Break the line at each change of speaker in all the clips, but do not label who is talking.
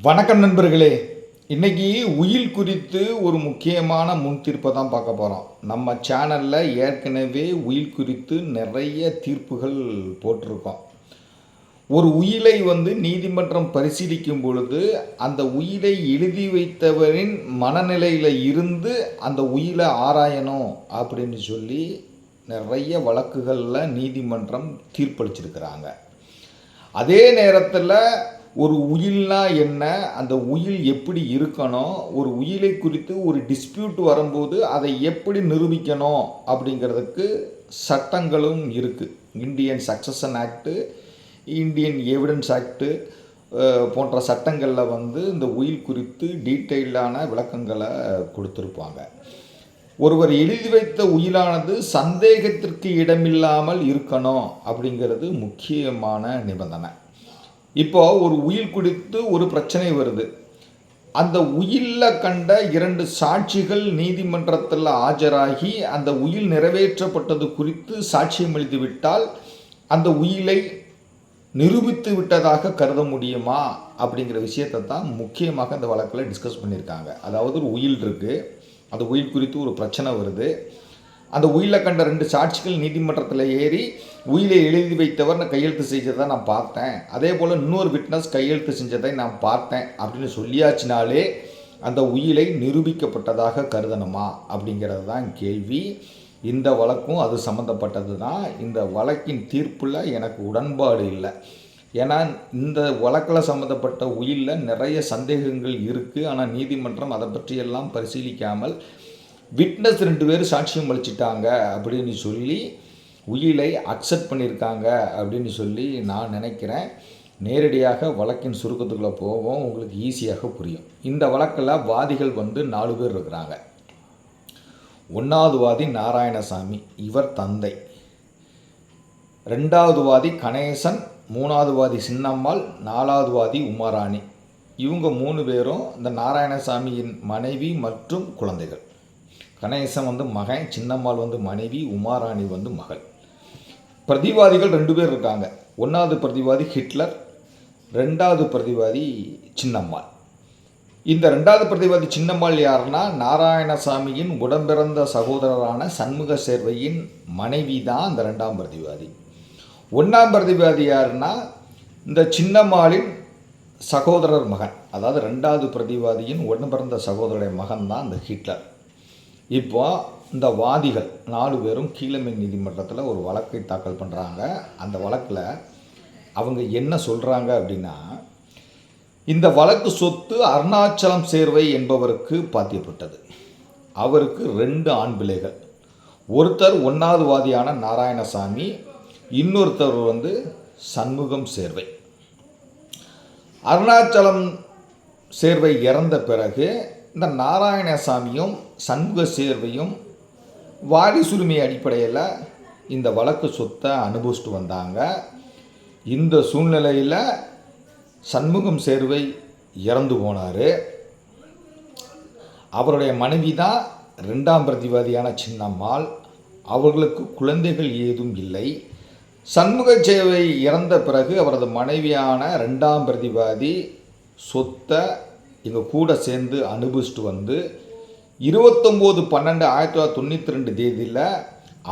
வணக்கம் நண்பர்களே. இன்னைக்கு உயில் குறித்து ஒரு முக்கியமான முன் தீர்ப்பை தான் பார்க்க போகிறோம் நம்ம சேனலில் ஏற்கனவே உயில் குறித்து நிறைய தீர்ப்புகள் போட்டிருக்கோம். ஒரு உயிலை வந்து நீதிமன்றம் பரிசீலிக்கும் பொழுது அந்த உயிலை எழுதி வைத்தவரின் மனநிலையில் இருந்து அந்த உயிலை ஆராயணும் அப்படின்னு சொல்லி நிறைய வழக்குகளில் நீதிமன்றம் தீர்ப்பளிச்சிருக்கிறாங்க. அதே நேரத்தில் ஒரு உயில்னா என்ன? அந்த உயில் எப்படி இருக்கணும்? ஒரு உயிலை குறித்து ஒரு டிஸ்பியூட் வரும்போது அதை எப்படி நிரூபிக்கணும்? அப்படிங்கிறதுக்கு சட்டங்களும் இருக்குது Indian succession act Indian evidence act போன்ற சட்டங்களில் வந்து இந்த உயில் குறித்து டீட்டெயிலான விளக்கங்களை கொடுத்துருப்பாங்க. ஒருவர் எழுதி வைத்த உயிலானது சந்தேகத்திற்கு இடமில்லாமல் இருக்கணும் அப்படிங்கிறது முக்கியமான நிபந்தனை. இப்போ ஒரு உயில் குறித்து ஒரு பிரச்சனை வருது. அந்த உயிலில் கண்ட இரண்டு சாட்சிகள் நீதிமன்றத்தில் ஆஜராகி அந்த உயில் நிறைவேற்றப்பட்டது குறித்து சாட்சியம் அளித்துவிட்டால் அந்த உயிலை நிரூபித்து விட்டதாக கருத முடியுமா அப்படிங்கிற விஷயத்தை தான் முக்கியமாக அந்த வழக்கில் டிஸ்கஸ் பண்ணியிருக்காங்க. அதாவது ஒரு உயில் இருக்குது அந்த உயில் குறித்து ஒரு பிரச்சனை வருது. அந்த உயிலில் கண்ட ரெண்டு சாட்சிகள் நீதிமன்றத்தில் ஏறி உயிலை எழுதி வைத்தவர் நான் கையெழுத்து செஞ்சதை நான் பார்த்தேன். அதே போல் இன்னொரு விட்னஸ் கையெழுத்து செஞ்சதை நான் பார்த்தேன் அப்படின்னு சொல்லியாச்சினாலே அந்த உயிலை நிரூபிக்கப்பட்டதாக கருதணுமா அப்படிங்கிறது தான் கேள்வி. இந்த வழக்கும் அது சம்மந்தப்பட்டது தான் இந்த வழக்கின் தீர்ப்பில் எனக்கு உடன்பாடு இல்லை. ஏன்னா இந்த வழக்கில் சம்மந்தப்பட்ட உயிலில் நிறைய சந்தேகங்கள் இருக்குது ஆனால் நீதிமன்றம் அதை பற்றியெல்லாம் பரிசீலிக்காமல் விட்னஸ் ரெண்டு பேரும் சாட்சியம் அளிச்சிட்டாங்க அப்படின்னு சொல்லி உயிலை அக்செப்ட் பண்ணியிருக்காங்க அப்படின்னு சொல்லி நான் நினைக்கிறேன். நேரடியாக வழக்கின் சுருக்கத்துக்குள்ளே போவோம். உங்களுக்கு ஈஸியாக புரியும். இந்த வழக்கில் வாதிகள் வந்து நாலு பேர் இருக்கிறாங்க. ஒன்றாவது வாதி நாராயணசாமி இவர் தந்தை. ரெண்டாவது வாதி கணேசன் மூணாவது வாதி சின்னம்மாள் நாலாவது வாதி உமாராணி. இவங்க மூணு பேரும் இந்த நாராயணசாமியின் மனைவி மற்றும் குழந்தைகள். கணேசன் வந்து மகன் சின்னம்மாள் வந்து மனைவி உமாராணி வந்து மகள். பிரதிவாதிகள் ரெண்டு பேர் இருக்காங்க. ஒன்றாவது பிரதிவாதி ஹிட்லர் ரெண்டாவது பிரதிவாதி சின்னம்மாள். இந்த ரெண்டாவது பிரதிவாதி சின்னம்மாள் யாருன்னா நாராயணசாமியின் உடம்பிறந்த சகோதரரான சண்முக சேர்வையின் மனைவி தான் அந்த ரெண்டாம் பிரதிவாதி. ஒன்றாம் பிரதிவாதி யாருன்னா இந்த சின்னம்மாளின் சகோதரர் மகன். அதாவது ரெண்டாவது பிரதிவாதியின் உடம்பிறந்த சகோதரருடைய மகன் தான் இந்த ஹிட்லர். இப்போ இந்த வாதிகள் நாலு பேரும் கீழமை நீதிமன்றத்தில் ஒரு வழக்கை தாக்கல் பண்ணுறாங்க அந்த வழக்கில் அவங்க என்ன சொல்கிறாங்க அப்படின்னா இந்த வழக்கு சொத்து அருணாச்சலம் சேர்வை என்பவருக்கு பாத்தியப்பட்டது. அவருக்கு ரெண்டு ஆண் பிள்ளைகள். ஒருத்தர் ஒன்றாவது வாதியான நாராயணசாமி இன்னொருத்தர் வந்து சண்முகம் சேர்வை. அருணாச்சலம் சேர்வை இறந்த பிறகு இந்த நாராயணசாமியும் சண்முக சேர்வையும் வாரிசுரிமை அடிப்படையில் இந்த வழக்கு சொத்தை அனுபவிச்சுட்டு வந்தாங்க. இந்த சூழ்நிலையில் சண்முகம் சேர்வை இறந்து போனார். அவருடைய மனைவி தான் ரெண்டாம் பிரதிவாதியான சின்னம்மாள். அவர்களுக்கு குழந்தைகள் ஏதும் இல்லை. சண்முக சேவை இறந்த பிறகு அவரது மனைவியான ரெண்டாம் பிரதிவாதி சொத்தை எங்கள் கூட சேர்ந்து அனுபவிச்சுட்டு வந்து இருபத்தொம்போது பன்னெண்டு ஆயிரத்தி தொள்ளாயிரத்தி தொண்ணூற்றி ரெண்டு தேதியில்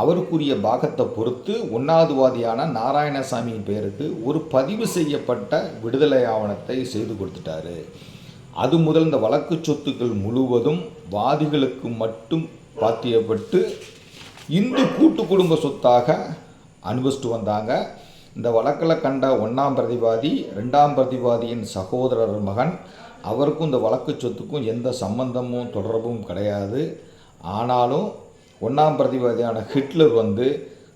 அவருக்குரிய பாகத்தை பொறுத்து ஒன்றாவதுவாதியான நாராயணசாமியின் பெயருக்கு ஒரு பதிவு செய்யப்பட்ட விடுதலை ஆவணத்தை செய்து கொடுத்துட்டாரு. அது முதல் இந்த வழக்கு சொத்துக்கள் முழுவதும் வாதிகளுக்கு மட்டும் பாத்தியப்பட்டு இந்து கூட்டு குடும்ப சொத்தாக அனுபவிச்சுட்டு வந்தாங்க. இந்த வழக்கில் கண்ட ஒன்றாம் பிரதிவாதி ரெண்டாம் பிரதிவாதியின் சகோதரர் மகன் அவருக்கும் இந்த வழக்கு சொத்துக்கும் எந்த சம்பந்தமும் தொடர்பும் கிடையாது. ஆனாலும் ஒன்றாம் பிரதிவாதியான ஹிட்லர் வந்து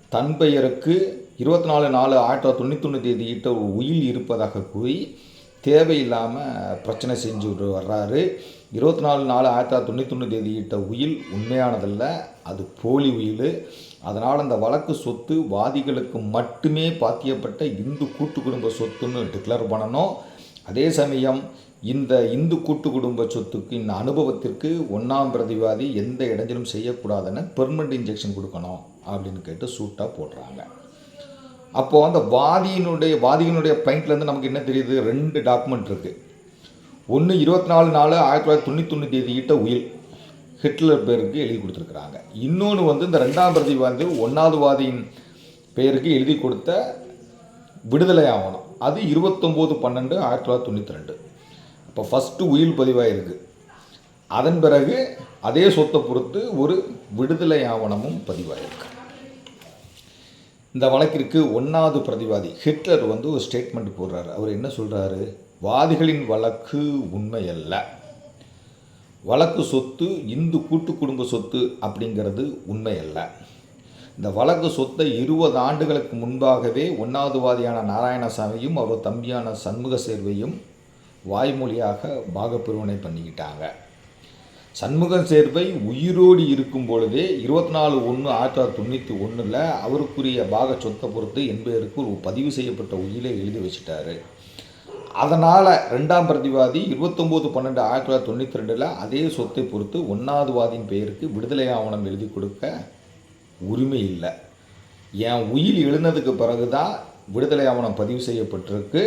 தன் பெயருக்கு இருபத்தி நாலு நாலு ஆயிரத்தி தொள்ளாயிரத்தி தொண்ணூத்தொன்று தேதி ஈட்ட ஒரு உயில் இருப்பதாக கூறி தேவையில்லாமல் பிரச்சனை செஞ்சு வர்றாரு. இருபத்தி நாலு நாலு ஆயிரத்தி தொள்ளாயிரத்தி தொண்ணூத்தொன்று தேதி ஈட்ட உயில் உண்மையானதல்ல அது போலி உயில். அதனால் அந்த வழக்கு சொத்து வாதிகளுக்கு மட்டுமே பாத்தியப்பட்ட இந்து கூட்டு குடும்ப சொத்துன்னு டிக்ளேர் பண்ணணும். அதே சமயம் இந்த இந்து கூட்டு குடும்ப சொத்துக்கு இந்த அனுபவத்திற்கு ஒன்றாம் பிரதிவாதி எந்த இடைஞ்சலும் செய்யக்கூடாதுன்னு பெர்மனண்ட் இன்ஜெக்ஷன் கொடுக்கணும் அப்படின்னு கேட்டு சூட்டாக போடுறாங்க. அப்போது அந்த வாதியினுடைய வாதியினுடைய பாயிண்ட்லேருந்து நமக்கு என்ன தெரியுது? ரெண்டு டாக்குமெண்ட் இருக்குது ஒன்று இருபத்தி நாலு நாலு ஆயிரத்தி தொள்ளாயிரத்தி தொண்ணூற்றி தேதியிட்ட உயில். ஹிட்லர் பேருக்கு எழுதி கொடுத்துருக்குறாங்க. இன்னொன்று வந்து இந்த ரெண்டாம் பிரதி வந்து ஒன்றாவது வாதியின் பெயருக்கு எழுதி கொடுத்த விடுதலை ஆவணம். அது இருபத்தொம்போது பன்னெண்டு ஆயிரத்தி தொள்ளாயிரத்தி தொண்ணூற்றி ரெண்டு. இப்போ ஃபஸ்ட்டு உயில் பதிவாயிருக்கு. அதன் பிறகு அதே சொத்தை பொறுத்து ஒரு விடுதலை ஆவணமும் பதிவாயிருக்கு. இந்த வழக்கிற்கு ஒன்றாவது பிரதிவாதி ஹிட்லர் வந்து ஒரு ஸ்டேட்மெண்ட் போடுறாரு. அவர் என்ன சொல்கிறாரு வாதிகளின் வழக்கு உண்மையல்ல. வழக்கு சொத்து இந்து கூட்டு குடும்ப சொத்து அப்படிங்கிறது உண்மையல்ல. இந்த வழக்கு சொத்தை இருபது ஆண்டுகளுக்கு முன்பாகவே ஒன்றாவது வாதியான நாராயணசாமியும் அவர் தம்பியான சண்முக சேர்வையும் வாய்மொழியாக பாகப்பிரிவினை பண்ணிக்கிட்டாங்க. சண்முக சேர்வை உயிரோடு இருக்கும் பொழுதே இருபத்தி நாலு ஒன்று ஆயிரத்தி தொள்ளாயிரத்தி தொண்ணூற்றி ஒன்றில் அவருக்குரிய பாக சொத்தை பொறுத்து என்பதற்கு ஒரு பதிவு செய்யப்பட்ட உயிரை எழுதி வச்சிட்டாரு. அதனால் ரெண்டாம் பிரதிவாதி இருபத்தொம்போது பன்னெண்டு ஆயிரத்தி தொள்ளாயிரத்தி தொண்ணூற்றி ரெண்டில் அதே சொத்தை பொறுத்து ஒன்றாவது வாதியின் பெயருக்கு விடுதலை ஆவணம் எழுதி கொடுக்க உரிமை இல்லை. என் உயில் எழுந்ததுக்கு பிறகு தான் விடுதலை ஆவணம் பதிவு செய்யப்பட்டிருக்கு.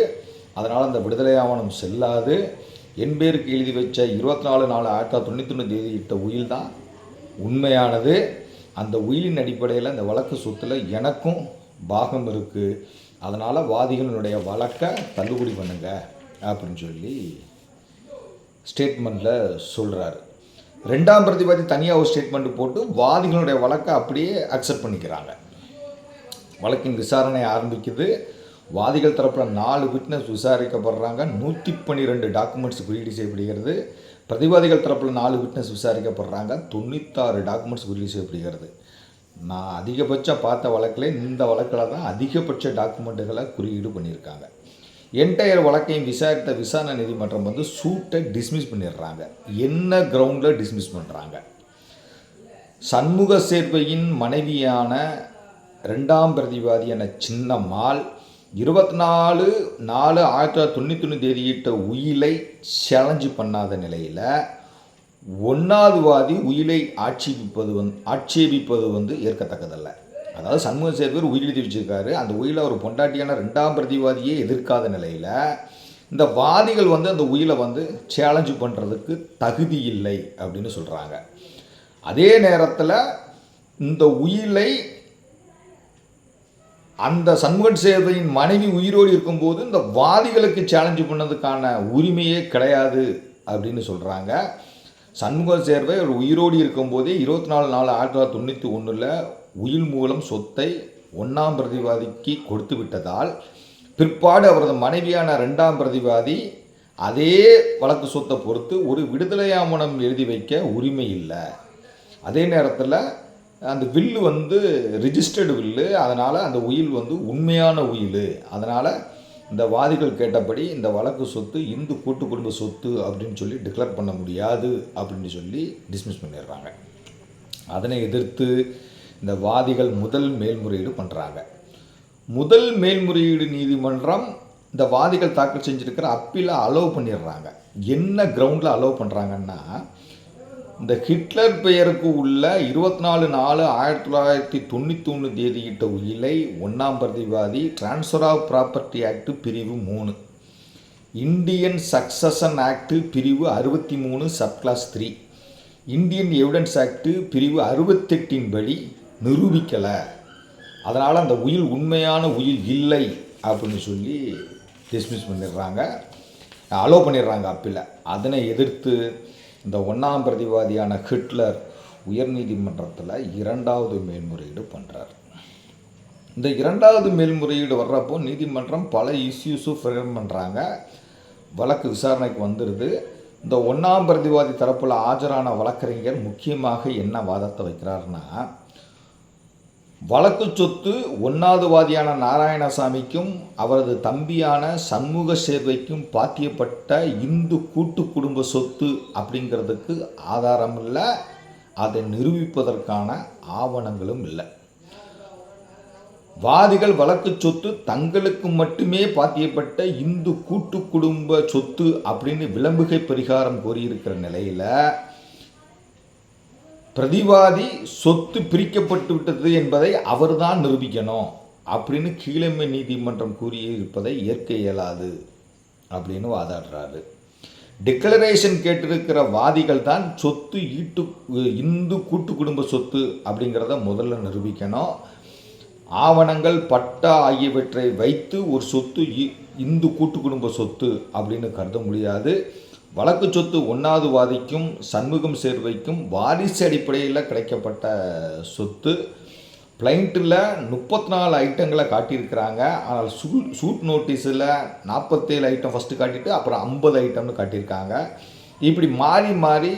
அதனால் அந்த விடுதலை ஆவணம் செல்லாது. என் பேருக்கு எழுதி வச்ச இருபத்தி நாலு நாலு ஆயிரத்தி தொள்ளாயிரத்தி தொண்ணூற்றி ஒன்று தேதியிட்ட உயில் தான் உண்மையானது. அந்த உயிலின் அடிப்படையில் அந்த வழக்கு சொத்தில் எனக்கும் பாகம் இருக்குது அதனால் வாதிகளினுடைய வழக்கை தள்ளுபடி பண்ணுங்க அப்படின்னு சொல்லி ஸ்டேட்மெண்ட்டில் சொல்கிறாரு ரெண்டாம் பிரதிவாதி தனியாக ஒரு ஸ்டேட்மெண்ட் போட்டு வாதிகளுடைய வழக்கை அப்படியே அக்செப்ட் பண்ணிக்கிறாங்க. வழக்கின் விசாரணை ஆரம்பிக்குது. வாதிகள் தரப்பில் நாலு விட்னஸ் விசாரிக்கப்படுறாங்க. நூற்றி பன்னிரெண்டு டாக்குமெண்ட்ஸ் குறியீடு செய்யப்படுகிறது. பிரதிவாதிகள் தரப்பில் நாலு விட்னஸ் விசாரிக்கப்படுறாங்க. தொண்ணூத்தாறு டாக்குமெண்ட்ஸ் குறியீடு செய்யப்படுகிறது. நான் அதிகபட்சம் பார்த்த வழக்கில் இந்த வழக்கில் தான் அதிகபட்ச டாக்குமெண்ட்டுகளை குறியீடு பண்ணியிருக்காங்க. என்டையர் வழக்கையும் விசாரித்த விசாரணை நீதிமன்றம் வந்து சூட்டை டிஸ்மிஸ் பண்ணிடுறாங்க. என்ன கிரவுண்டில் டிஸ்மிஸ் பண்ணுறாங்க சண்முக சேர்வையின் மனைவியான ரெண்டாம் பிரதிவாதியான சின்னம்மாள் இருபத்தி நாலு நாலு ஆயிரத்தி தொள்ளாயிரத்தி தொண்ணூற்றி ஒன்று தேதியிட்ட உயிலை சேலஞ்சு பண்ணாத நிலையில் ஒன்றாவது வாதி உயிலை ஆட்சேபிப்பது வந்து ஆட்சேபிப்பது வந்து ஏற்கத்தக்கதல்ல. அதாவது சண்முக சேர்வர் உயிர் எழுதி வச்சிருக்காரு அந்த உயிலை ஒரு பொண்டாட்டியான ரெண்டாம் பிரதிவாதியே எதிர்க்காத நிலையில் இந்த வாதிகள் வந்து அந்த உயிலை வந்து சேலஞ்சு பண்ணுறதுக்கு தகுதி இல்லை அப்படின்னு சொல்கிறாங்க அதே நேரத்தில் இந்த உயிலை அந்த சண்முகன் சேவையின் மனைவி உயிரோடு இருக்கும்போது இந்த வாதிகளுக்கு சேலஞ்சு பண்ணதுக்கான உரிமையே கிடையாது அப்படின்னு சொல்கிறாங்க சண்முக சேர்வை ஒரு உயிரோடு இருக்கும்போதே இருபத்தி நாலு நாலு ஆயிரத்தி தொள்ளாயிரத்தி தொண்ணூற்றி ஒன்றில் உயிர் மூலம் சொத்தை ஒன்றாம் பிரதிவாதிக்கு கொடுத்து விட்டதால் பிற்பாடு அவரது மனைவியான ரெண்டாம் பிரதிவாதி அதே வழக்கு சொத்தை பொறுத்து ஒரு விடுதலை ஆவணம் எழுதி வைக்க உரிமை இல்லை. அதே நேரத்தில் அந்த வில்லு வந்து ரிஜிஸ்டர்டு வில்லு அதனால் அந்த உயில் வந்து உண்மையான உயில். அதனால் இந்த வாதிகள் கேட்டபடி இந்த வழக்கு சொத்து இந்து கூட்டு குடும்ப சொத்து அப்படின்னு சொல்லி டிக்ளேர் பண்ண முடியாது அப்படின்னு சொல்லி டிஸ்மிஸ் பண்ணிடுறாங்க. அதனை எதிர்த்து இந்த வாதிகள் முதல் மேல்முறையீடு பண்ணுறாங்க முதல் மேல்முறையீடு நீதிமன்றம் இந்த வாதிகள் தாக்கல் செஞ்சுருக்கிற அப்பீலை அலோவ் பண்ணிடுறாங்க. என்ன கிரவுண்டில் அலோவ் பண்ணுறாங்கன்னா இந்த ஹிட்லர் பெயருக்கு உள்ள இருபத்தி நாலு நாலு ஆயிரத்தி தொள்ளாயிரத்தி தொண்ணூற்றி ஒன்று தேதியிட்ட உயிலை ஒன்றாம் பிரதிவாதி ட்ரான்ஸ்ஃபர் ஆஃப் ப்ராப்பர்ட்டி ஆக்ட் பிரிவு மூணு. இந்தியன் சக்சஷன் ஆக்ட் பிரிவு அறுபத்தி மூணு subclause three Indian evidence act பிரிவு அறுபத்தெட்டின் படி நிரூபிக்கலை. அதனால் அந்த உயில் உண்மையான உயில் இல்லை அப்படின்னு சொல்லி டிஸ்மிஸ் பண்ணிடுறாங்க. அலோவ் பண்ணிடுறாங்க அப்பில். அதனை எதிர்த்து இந்த ஒன்றாம் பிரதிவாதியான ஹிட்லர் உயர்நீதிமன்றத்தில் இரண்டாவது மேல்முறையீடு பண்ணுறார் இந்த இரண்டாவது மேல்முறையீடு வர்றப்போ நீதிமன்றம் பல இஷ்யூஸும் ஃபிரேம் பண்ணுறாங்க வழக்கு விசாரணைக்கு வந்துடுது இந்த ஒன்றாம் பிரதிவாதி தரப்பில் ஆஜரான வழக்கறிஞர் முக்கியமாக என்ன வாதத்தை வைக்கிறாருன்னா வழக்கு சொத்து ஒன்றாவது வாதியான நாராயணசாமிக்கும் அவரது தம்பியான சண்முக சேர்வைக்கும் பாத்தியப்பட்ட இந்து கூட்டு குடும்ப சொத்து அப்படிங்கிறதுக்கு ஆதாரம் இல்லை அதை நிரூபிப்பதற்கான ஆவணங்களும் இல்லை. வாதிகள் வழக்கு சொத்து தங்களுக்கு மட்டுமே பாத்தியப்பட்ட இந்து கூட்டு குடும்ப சொத்து அப்படின்னு விளம்புகை பரிகாரம் கோரியிருக்கிற நிலையில் பிரதிவாதி சொத்து பிரிக்கப்பட்டு விட்டது என்பதை அவர்தான் நிரூபிக்கணும் அப்படின்னு கீழமை நீதிமன்றம் கூறியிருப்பதை ஏற்க இயலாது அப்படின்னு வாதாடுறாரு. டிக்ளரேஷன் கேட்டிருக்கிற வாதிகள் தான் சொத்து ஈட்டு இந்து கூட்டு குடும்ப சொத்து அப்படிங்கிறத முதல்ல நிரூபிக்கணும். ஆவணங்கள் பட்டா ஆகியவற்றை வைத்து ஒரு சொத்து இ- இந்து கூட்டு குடும்ப சொத்து அப்படின்னு கருத முடியாது. வழக்கு சொத்து ஒன்றாவது வாதிக்கும் சண்முகம் சேர்வைக்கும் வாரிசு அடிப்படையில் கிடைக்கப்பட்ட சொத்து. பிளைண்ட்டில் முப்பத்தி நாலு ஐட்டங்களை காட்டியிருக்கிறாங்க. ஆனால் சூ சூட் நோட்டீஸில் நாற்பத்தேழு ஐட்டம் ஃபஸ்ட்டு காட்டிட்டு அப்புறம் ஐம்பது ஐட்டம்னு காட்டியிருக்காங்க. இப்படி மாறி மாறி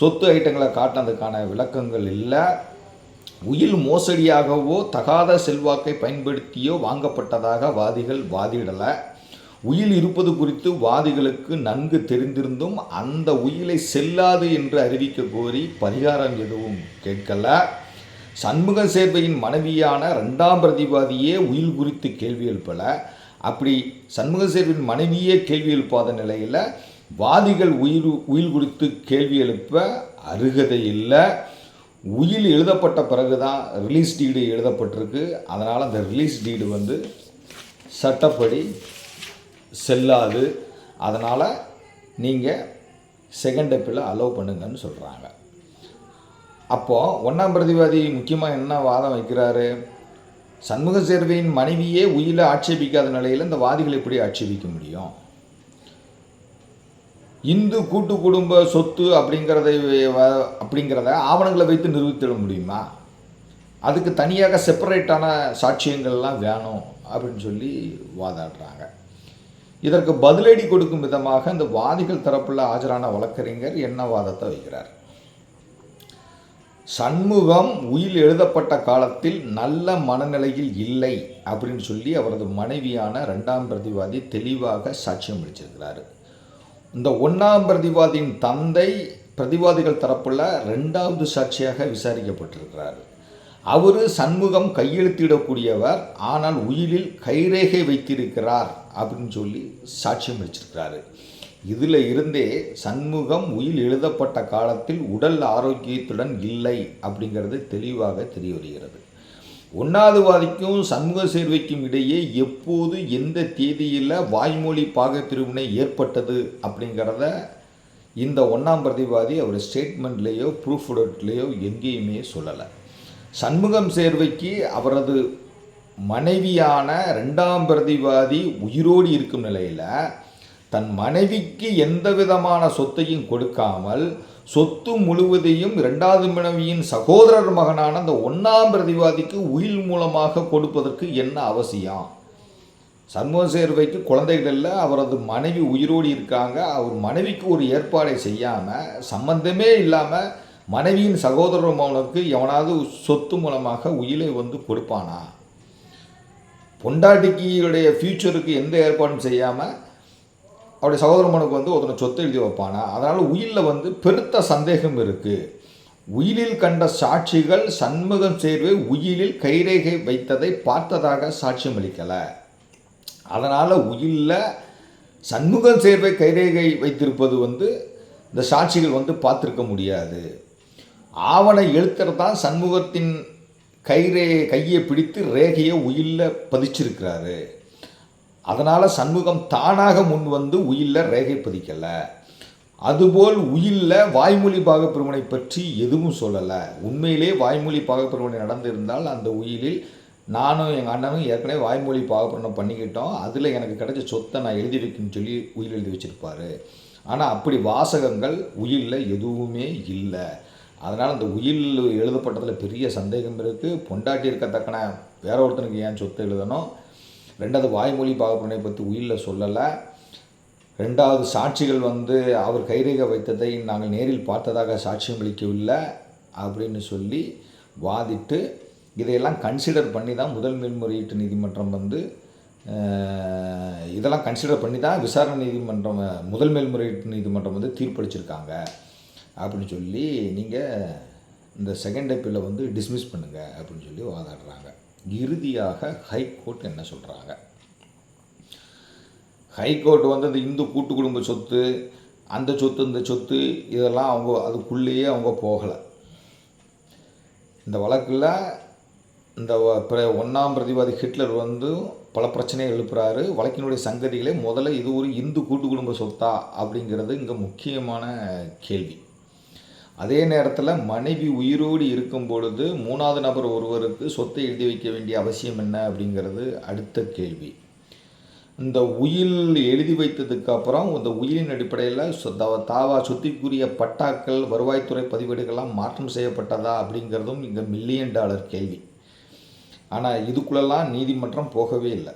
சொத்து ஐட்டங்களை காட்டினதுக்கான விளக்கங்கள் இல்லை. உயில் மோசடியாகவோ தகாத செல்வாக்கை பயன்படுத்தியோ வாங்கப்பட்டதாக வாதிகள் வாதிடலை. உயில் இருப்பது குறித்து வாதிகளுக்கு நன்கு தெரிந்திருந்தும் அந்த உயிலை செல்லாது என்று அறிவிக்க கோரி பரிகாரம் எதுவும் கேட்கல. சண்முக சேர்வையின் மனைவியான ரெண்டாம் பிரதிவாதியே உயில் குறித்து கேள்வி எழுப்பல. அப்படி சண்முக சேர்வின் மனைவியே கேள்வி எழுப்பாத நிலையில் வாதிகள் உயிர் உயில் குறித்து கேள்வி எழுப்ப அருகதை இல்லை. உயில் எழுதப்பட்ட பிறகு தான் ரிலீஸ் டீடு எழுதப்பட்டிருக்கு. அதனால் அந்த ரிலீஸ் டீடு வந்து சட்டப்படி செல்லாது. அதனால் நீங்கள் செகண்ட் அப்பில் அலோவ் பண்ணுங்கன்னு சொல்கிறாங்க அப்போது ஒன்றாம் பிரதிவாதி முக்கியமாக என்ன வாதம் வைக்கிறாரு? சண்முக சேர்வையின் மனைவியே உயிரில் ஆட்சேபிக்காத நிலையில் இந்த வாதிகள் எப்படி ஆட்சேபிக்க முடியும்? இந்து கூட்டு குடும்ப சொத்து அப்படிங்கிறத அப்படிங்கிறத ஆவணங்களை வைத்து நிரூபித்திட முடியுமா? அதுக்கு தனியாக செப்பரேட்டான சாட்சியங்கள்லாம் வேணும் அப்படின்னு சொல்லி வாதாடுறாங்க. இதற்கு பதிலடி கொடுக்கும் விதமாக இந்த வாதிகள் தரப்புல ஆஜரான வழக்கறிஞர் என்ன வாதத்தை வைக்கிறார். சண்முகம் உயில் எழுதப்பட்ட காலத்தில் நல்ல மனநிலையில் இல்லை அப்படின்னு சொல்லி அவரது மனைவியான ரெண்டாம் பிரதிவாதி தெளிவாக சாட்சியம் அளிச்சிருக்கிறார். இந்த ஒன்றாம் பிரதிவாதியின் தந்தை பிரதிவாதிகள் தரப்புல ரெண்டாவது சாட்சியாக விசாரிக்கப்பட்டிருக்கிறார். அவர் சண்முகம் கையெழுத்திடக்கூடியவர் ஆனால் உயிலில் கைரேகை வைத்திருக்கிறார் அப்படின்னு சொல்லி சாட்சியம் வச்சிருக்கிறாரு இதில் இருந்தே சண்முகம் உயில் எழுதப்பட்ட காலத்தில் உடல் ஆரோக்கியத்துடன் இல்லை அப்படிங்கிறது தெளிவாக தெரிய வருகிறது ஒன்றாவது வாதிக்கும் சண்முக சேர்வைக்கும் இடையே எப்போது எந்த தேதியில் வாய்மொழி பாகப்பிரிவினை ஏற்பட்டது அப்படிங்கிறத இந்த ஒன்றாம் பிரதிவாதி அவர் ஸ்டேட்மெண்ட்லேயோ ப்ரூஃப்லேயோ எங்கேயுமே சொல்லலை. சண்முகம் சேர்வைக்கு அவரது மனைவியான ரெண்டாம் பிரதிவாதி உயிரோடு இருக்கும் நிலையில் தன் மனைவிக்கு எந்த விதமான சொத்தையும் கொடுக்காமல் சொத்து முழுவதையும் இரண்டாவது மனைவியின் சகோதரர் மகனான அந்த ஒன்றாம் பிரதிவாதிக்கு உயில் மூலமாக கொடுப்பதற்கு என்ன அவசியம்? சண்முக சேர்வைக்கு குழந்தைகள் இல்லை அவரது மனைவி உயிரோடு இருக்காங்க அவர் மனைவிக்கு ஒரு ஏற்பாடை செய்யாமல் சம்பந்தமே இல்லாமல் மனைவியின் சகோதரர் மகனுக்கு எவனாவது சொத்து மூலமாக உயிலை வந்து கொடுப்பானா? பொண்டாட்டிக்கியுடைய ஃப்யூச்சருக்கு எந்த ஏற்பாடும் செய்யாமல் அவருடைய சகோதர மகனுக்கு வந்து ஒருத்தனை சொத்து எழுதி வைப்பானா? அதனால் உயிலில் வந்து பெருத்த சந்தேகம் இருக்குது உயிலில் கண்ட சாட்சிகள் சண்முகம் சேர்வை உயிலில் கைரேகை வைத்ததை பார்த்ததாக சாட்சியம் அளிக்கலை அதனால் உயிலில் சண்முகம் சேர்வை கைரேகை வைத்திருப்பது வந்து இந்த சாட்சிகள் வந்து பார்த்துருக்க முடியாது. ஆவணை எழுத்தர் தான் சண்முகத்தின் கைரே கையை பிடித்து ரேகையை உயிலில் பதிச்சிருக்கிறாரு. அதனால் சண்முகம் தானாக முன் வந்து உயிலில் ரேகை பதிக்கலை. அதுபோல் உயிலில் வாய்மொழி பாகப்பிரமனை பற்றி எதுவும் சொல்லலை. உண்மையிலே வாய்மொழி பாகப்பிரிவினை நடந்திருந்தால் அந்த உயிலில் நானும் எங்கள் அண்ணனும் ஏற்கனவே வாய்மொழி பாகப்பிரிவினை பண்ணிக்கிட்டோம். அதில் எனக்கு கிடைச்ச சொத்தை நான் எழுதியிருக்குன்னு சொல்லி உயில் எழுதி வச்சுருப்பார். ஆனால் அப்படி வாசகங்கள் உயிலில் எதுவுமே இல்லை. அதனால் அந்த உயில் எழுதப்பட்டதில் பெரிய சந்தேகம் இருக்குது பொண்டாட்டி இருக்கத்தக்கன வேற ஒருத்தனுக்கு ஏன் சொத்து எழுதணும்? ரெண்டாவது வாய்மொழி பாகப்பிரிவினை பற்றி உயிலில் சொல்லலை. ரெண்டாவது சாட்சிகள் வந்து அவர் கைரேகை வைத்ததை நாங்கள் நேரில் பார்த்ததாக சாட்சியம் அளிக்கவில்லை அப்படின்னு சொல்லி வாதிட்டு இதையெல்லாம் கன்சிடர் பண்ணி தான் முதல் மேல்முறையீட்டு நீதிமன்றம் வந்து இதெல்லாம் கன்சிடர் பண்ணி தான் விசாரணை நீதிமன்றம் முதல் மேல்முறையீட்டு நீதிமன்றம் வந்து தீர்ப்பளிச்சிருக்காங்க. அப்படின்னு சொல்லி நீங்கள் இந்த செகண்ட் அப்பீலில் வந்து டிஸ்மிஸ் பண்ணுங்கள் அப்படின்னு சொல்லி வாதாடுறாங்க. இறுதியாக ஹைகோர்ட் என்ன சொல்கிறாங்க ஹைகோர்ட் வந்து இந்த இந்து கூட்டு குடும்ப சொத்து அந்த சொத்து இந்த சொத்து இதெல்லாம் அவங்க அதுக்குள்ளேயே அவங்க போகலை. இந்த வழக்கில் இந்த ஒன்றாம் பிர- பிரதிவாதி ஹிட்லர் வந்து பல பிரச்சனையை எழுப்புறாரு. வழக்கினுடைய சங்கதிகளே முதல்ல இது ஒரு இந்து கூட்டு குடும்ப சொத்தா அப்படிங்கிறது இங்கே முக்கியமான கேள்வி. அதே நேரத்தில் மனைவி உயிரோடு இருக்கும் பொழுது மூணாவது நபர் ஒருவருக்கு சொத்தை எழுதி வைக்க வேண்டிய அவசியம் என்ன அப்படிங்கிறது அடுத்த கேள்வி. இந்த உயில் எழுதி வைத்ததுக்கு அப்புறம் இந்த உயிலின் அடிப்படையில் சொ- தாவா சொத்திக்குரிய பட்டாக்கள் வருவாய்த்துறை பதிவேடுகள்லாம் மாற்றம் செய்யப்பட்டதா அப்படிங்கிறதும் இங்கே மில்லியன் டாலர் கேள்வி. ஆனால் இதுக்குள்ளெல்லாம் நீதிமன்றம் போகவே இல்லை.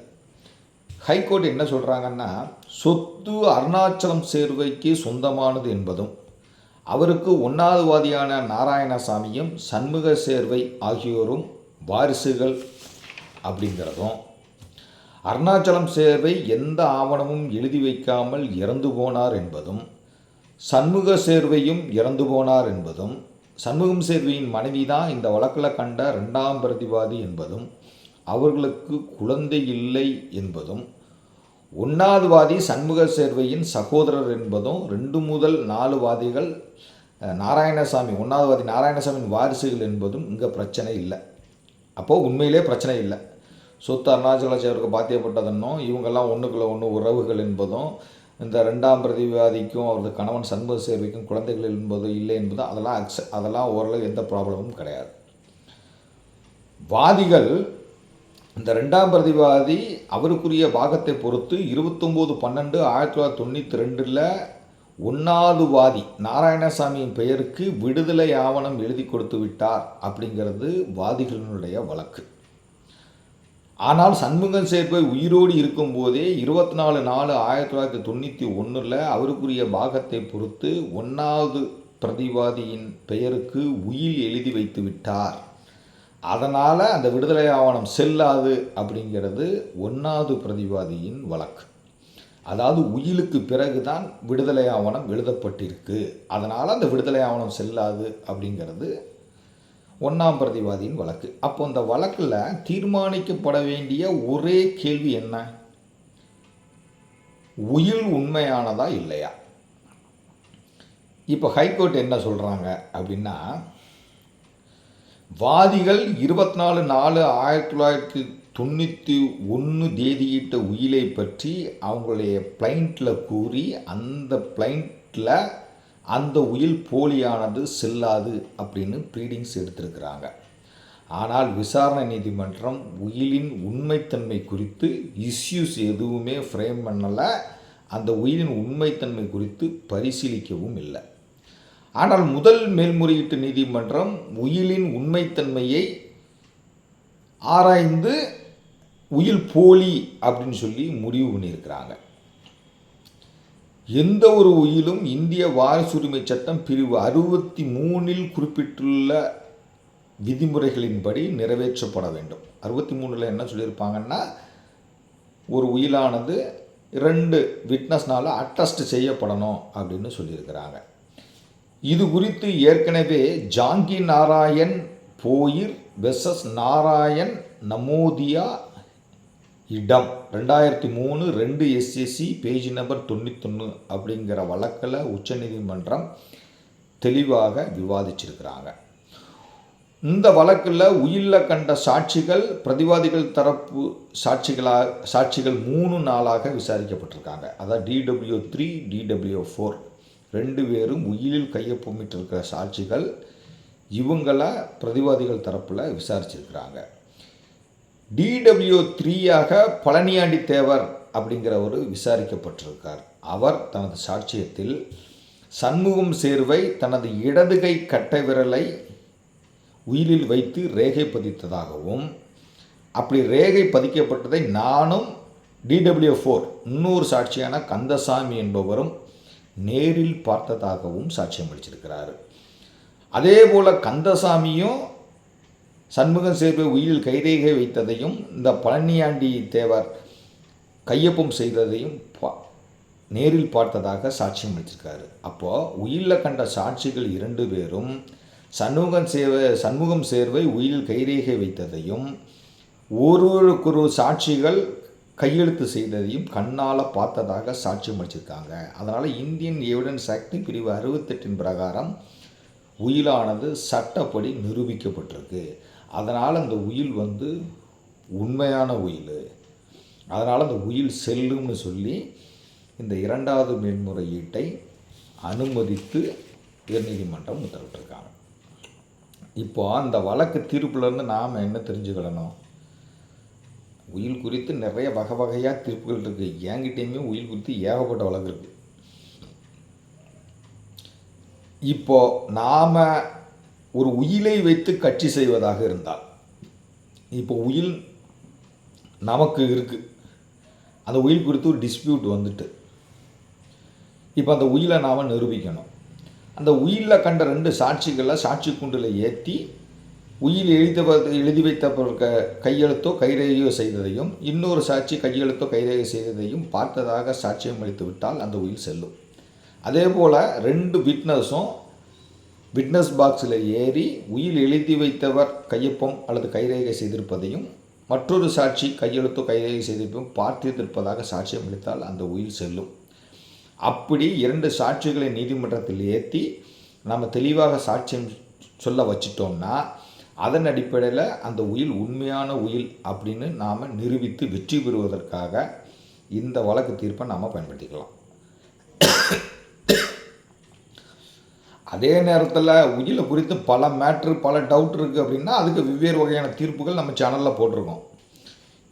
ஹைகோர்ட் என்ன சொல்கிறாங்கன்னா சொத்து அருணாச்சலம் சேர்வைக்கு சொந்தமானது என்பதும் அவருக்கு உண்ணாதுவாதியான நாராயணசாமியும் சண்முக சேர்வை ஆகியோரும் வாரிசுகள் அப்படிங்கிறதும். அருணாச்சலம் சேர்வை எந்த ஆவணமும் எழுதி வைக்காமல் இறந்து போனார் என்பதும் சண்முக சேர்வையும் இறந்து போனார் என்பதும் சண்முகம் சேர்வையின் மனைவி தான் இந்த வழக்கில் கண்ட ரெண்டாம் பிரதிவாதி என்பதும் அவர்களுக்கு குழந்தை இல்லை என்பதும் உண்ணாதுவாதி சண்முக சேர்வையின் சகோதரர் என்பதும் ரெண்டு முதல் நாலு வாதிகள் நாராயணசாமி நாராயணசாமி வாதி நாராயணசாமியின் வாரிசுகள் என்பதும் இங்கே பிரச்சனை இல்லை. அப்போது உண்மையிலே பிரச்சனை இல்லை. சொத்து அருணாச்சலாச்சாரியருக்கு பாத்தியப்பட்டதென்னும் இவங்கெல்லாம் ஒன்றுக்குள்ள ஒன்று உறவுகள் என்பதும் இந்த ரெண்டாம் பிரதிவாதிக்கும் அவரது கணவன் சண்முக சேர்வைக்கும் குழந்தைகள் என்பது இல்லை என்பதும் அதெல்லாம் அக்ச அதெல்லாம் ஓரளவு எந்த ப்ராப்ளமும் கிடையாது. வாதிகள் இந்த ரெண்டாம் பிரதிவாதி அவருக்குரிய பாகத்தை பொறுத்து இருபத்தொம்போது பன்னெண்டு ஆயிரத்தி தொள்ளாயிரத்தி தொண்ணூற்றி ரெண்டில் ஒன்னாவது வாதி நாராயணசாமியின் பெயருக்கு விடுதலை ஆவணம் எழுதி கொடுத்து விட்டார் அப்படிங்கிறது வாதிகளினுடைய வழக்கு. ஆனால் சண்முகம் சேர்ப்பை உயிரோடு இருக்கும்போதே இருபத்தி நாலு நாலு ஆயிரத்தி தொள்ளாயிரத்தி தொண்ணூற்றி ஒன்றில் அவருக்குரிய பாகத்தை பொறுத்து ஒன்றாவது பிரதிவாதியின் பெயருக்கு உயில் எழுதி வைத்து விட்டார். அதனால் அந்த விடுதலை ஆவணம் செல்லாது அப்படிங்கிறது ஒன்றாவது பிரதிவாதியின் வழக்கு. அதாவது உயிலுக்கு பிறகு தான் விடுதலை ஆவணம் எழுதப்பட்டிருக்கு. அதனால் அந்த விடுதலை ஆவணம் செல்லாது அப்படிங்கிறது ஒன்றாம் பிரதிவாதியின் வழக்கு. அப்போ அந்த வழக்கில் தீர்மானிக்கப்பட வேண்டிய ஒரே கேள்வி என்ன? உயில் உண்மையானதா இல்லையா? இப்போ ஹைகோர்ட் என்ன சொல்கிறாங்க அப்படின்னா வாதிகள் இருபத்தி நாலு நாலு ஆயிரத்தி தொள்ளாயிரத்தி தொண்ணூற்றி ஒன்று தேதியிட்ட உயிலை பற்றி அவங்களுடைய பிளைண்ட்டில் கூறி அந்த பிளைண்ட்டில் அந்த உயில் போலியானது செல்லாது அப்படின்னு ப்ரீடிங்ஸ் எடுத்திருக்கிறாங்க. ஆனால் விசாரணை நீதிமன்றம் உயிலின் உண்மைத்தன்மை குறித்து இஷ்யூஸ் எதுவுமே ஃப்ரேம் பண்ணலை. அந்த உயிலின் உண்மைத்தன்மை குறித்து பரிசீலிக்கவும் இல்லை. ஆனால் முதல் மேல்முறையீட்டு நீதிமன்றம் உயிலின் உண்மைத்தன்மையை ஆராய்ந்து உயில் போலி அப்படின்னு சொல்லி முடிவு பண்ணியிருக்கிறாங்க. எந்த ஒரு உயிலும் இந்திய வாரிசுரிமை சட்டம் பிரிவு அறுபத்தி மூணில் குறிப்பிட்டுள்ள விதிமுறைகளின்படி நிறைவேற்றப்பட வேண்டும். அறுபத்தி மூணில் என்ன சொல்லியிருப்பாங்கன்னா ஒரு உயிலானது ரெண்டு விட்னஸ்னால் அட்டஸ்ட் செய்யப்படணும் அப்படின்னு சொல்லியிருக்கிறாங்க. இது குறித்து ஏற்கனவே ஜாங்கி நாராயண் போயிர் வெசஸ் நாராயண் நமோதியா இடம் ரெண்டாயிரத்தி மூணு ரெண்டு எஸ்எஸ்சி பேஜ் நம்பர் தொண்ணூத்தொன்று அப்படிங்கிற வழக்கில் உச்சநீதிமன்றம் தெளிவாக விவாதிச்சிருக்கிறாங்க. இந்த வழக்கில் உயிரில் கண்ட சாட்சிகள் பிரதிவாதிகள் தரப்பு சாட்சிகளாக சாட்சிகள் மூணு நாளாக விசாரிக்கப்பட்டிருக்காங்க. அதாவது டிடபிள்யூ த்ரீ டிடபிள்யூ ஃபோர் ரெண்டு பேரும் உயிரில் கையொப்பமிட்டிருக்கிற சாட்சிகள் இவங்கள பிரதிவாதிகள் தரப்பில் விசாரிச்சிருக்கிறாங்க. டிடபிள்யூ த்ரீயாக பழனியாண்டி தேவர் அப்படிங்கிறவர் விசாரிக்கப்பட்டிருக்கார். அவர் தனது சாட்சியத்தில் சண்முகம் சேர்வை தனது இடதுகை கட்டை விரலை உயிரில் வைத்து ரேகை பதித்ததாகவும் அப்படி ரேகை பதிக்கப்பட்டதை நானும் டிடபிள்யூ ஃபோர் இன்னொரு சாட்சியான கந்தசாமி என்பவரும் நேரில் பார்த்ததாகவும் சாட்சியம் அளிச்சிருக்கிறார். அதே போல் கந்தசாமியும் சண்முகம் சேர்வை உயிரில் கைரேகை வைத்ததையும் இந்த பழனியாண்டி தேவர் கையொப்பம் செய்ததையும் பா நேரில் பார்த்ததாக சாட்சியம் அளிச்சிருக்காரு. அப்போது உயிரில் கண்ட சாட்சிகள் இரண்டு பேரும் சண்முகம் சேவை சண்முகம் சேர்வை உயிரில் கைரேகை வைத்ததையும் ஒருவருக்கொரு சாட்சிகள் கையெழுத்து செய்ததையும் கண்ணால் பார்த்ததாக சாட்சியம் அளிச்சிருக்காங்க அதனால் இந்தியன் எவிடன்ஸ் ஆக்ட் பிரிவு அறுபத்தெட்டின் பிரகாரம் உயிலானது சட்டப்படி நிரூபிக்கப்பட்டிருக்கு. அதனால் அந்த உயில் வந்து உண்மையான உயில். அதனால் அந்த உயில் செல்லும்னு சொல்லி இந்த இரண்டாவது மேன்முறையீட்டை அனுமதித்து உயர்நீதிமன்றம் உத்தரவிட்டிருக்காங்க. இப்போ அந்த வழக்கு தீர்ப்புலேருந்து நாம் என்ன தெரிஞ்சுக்கிடணும் உயில் குறித்து நிறைய வகை வகையாக தீர்ப்புகள் இருக்குது என்கிட்டயுமே உயில் குறித்து ஏகப்பட்ட வழக்கு இருக்குது இப்போ நாம் ஒரு உயிலை வைத்து கட்சி செய்வதாக இருந்தால் இப்போ உயில் நமக்கு இருக்குது அந்த உயில் குறித்து ஒரு டிஸ்பியூட் வந்துட்டு. இப்போ அந்த உயிலை நாம் நிரூபிக்கணும். அந்த உயிலில் கண்ட ரெண்டு சாட்சிகளை சாட்சி குண்டில் ஏற்றி உயிர் எழுதி எழுதி வைத்த கையெழுத்தோ கைரேகையோ செய்ததையும் இன்னொரு சாட்சி கையெழுத்தோ கைரேகை செய்ததையும் பார்த்ததாக சாட்சியம் அளித்து விட்டால் அந்த உயிர் செல்லும். அதே போல் ரெண்டு விட்னஸும் விட்னஸ் பாக்ஸில் ஏறி உயிர் எழுதி வைத்தவர் கையொப்பம் அல்லது கைரேகை செய்திருப்பதையும் மற்றொரு சாட்சி கையெழுத்தோ கைரேகை செய்திருப்பையும் பார்த்திருப்பதாக சாட்சியம் அளித்தால் அந்த உயிர் செல்லும். அப்படி இரண்டு சாட்சிகளை நீதிமன்றத்தில் ஏற்றி நம்ம தெளிவாக சாட்சியம் சொல்ல வச்சிட்டோம்னா அதன் அடிப்படையில் அந்த உயில் உண்மையான உயில் அப்படின்னு நாம் நிரூபித்து வெற்றி பெறுவதற்காக இந்த வழக்கு தீர்ப்பை நாம் பயன்படுத்திக்கலாம். அதே நேரத்தில் உயிலை குறித்து பல மேட்ரு பல டவுட் இருக்குது அப்படின்னா அதுக்கு வெவ்வேறு வகையான தீர்ப்புகள் நம்ம சேனலில் போட்டிருக்கோம்.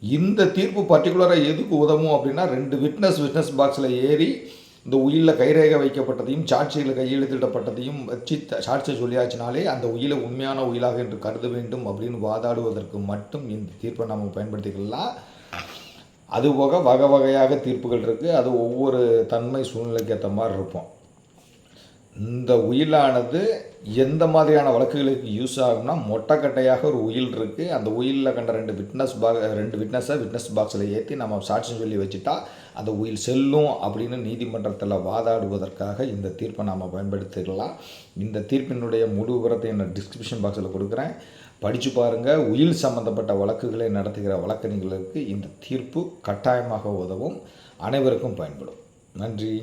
இந்த தீர்ப்பு பர்டிகுலராக எதுக்கு உதவும் அப்படின்னா ரெண்டு விட்னஸ் விட்னஸ் பாக்ஸில் ஏறி இந்த உயிலில் கைரேகை வைக்கப்பட்டதையும் சாட்சியில் கையெழுத்திடப்பட்டதையும் வச்சு த- சாட்சியை சொல்லியாச்சினாலே அந்த உயிலை உண்மையான உயிலாக என்று கருத வேண்டும் அப்படின்னு வாதாடுவதற்கு மட்டும் இந்த தீர்ப்பை நாம் பயன்படுத்திக்கலாம் அதுபோக வகை வகையாக தீர்ப்புகள் இருக்குது அது ஒவ்வொரு தன்மை சூழ்நிலைக்கு ஏற்ற மாதிரி இருக்கும். இந்த உயிலானது எந்த மாதிரியான வழக்குகளுக்கு யூஸ் ஆகும்னா மொட்டைக்கட்டையாக ஒரு உயில் இருக்குது அந்த உயிலில் கண்ட ரெண்டு விட்னஸ் பாக் ரெண்டு விட்னஸை விட்னஸ் பாக்ஸில் ஏற்றி நம்ம சாட்சி சொல்லி வச்சுட்டா அந்த உயில் செல்லும் அப்படின்னு நீதிமன்றத்தில் வாதாடுவதற்காக இந்த தீர்ப்பை நாம் பயன்படுத்திக்கலாம் இந்த தீர்ப்பினுடைய முழு விவரத்தை நான் டிஸ்கிரிப்ஷன் பாக்ஸில் கொடுக்குறேன். படித்து பாருங்கள் உயில் சம்பந்தப்பட்ட வழக்குகளை நடத்துகிற வழக்கறிஞர்களுக்கு இந்த தீர்ப்பு கட்டாயமாக உதவும். அனைவருக்கும் பயன்படும். நன்றி.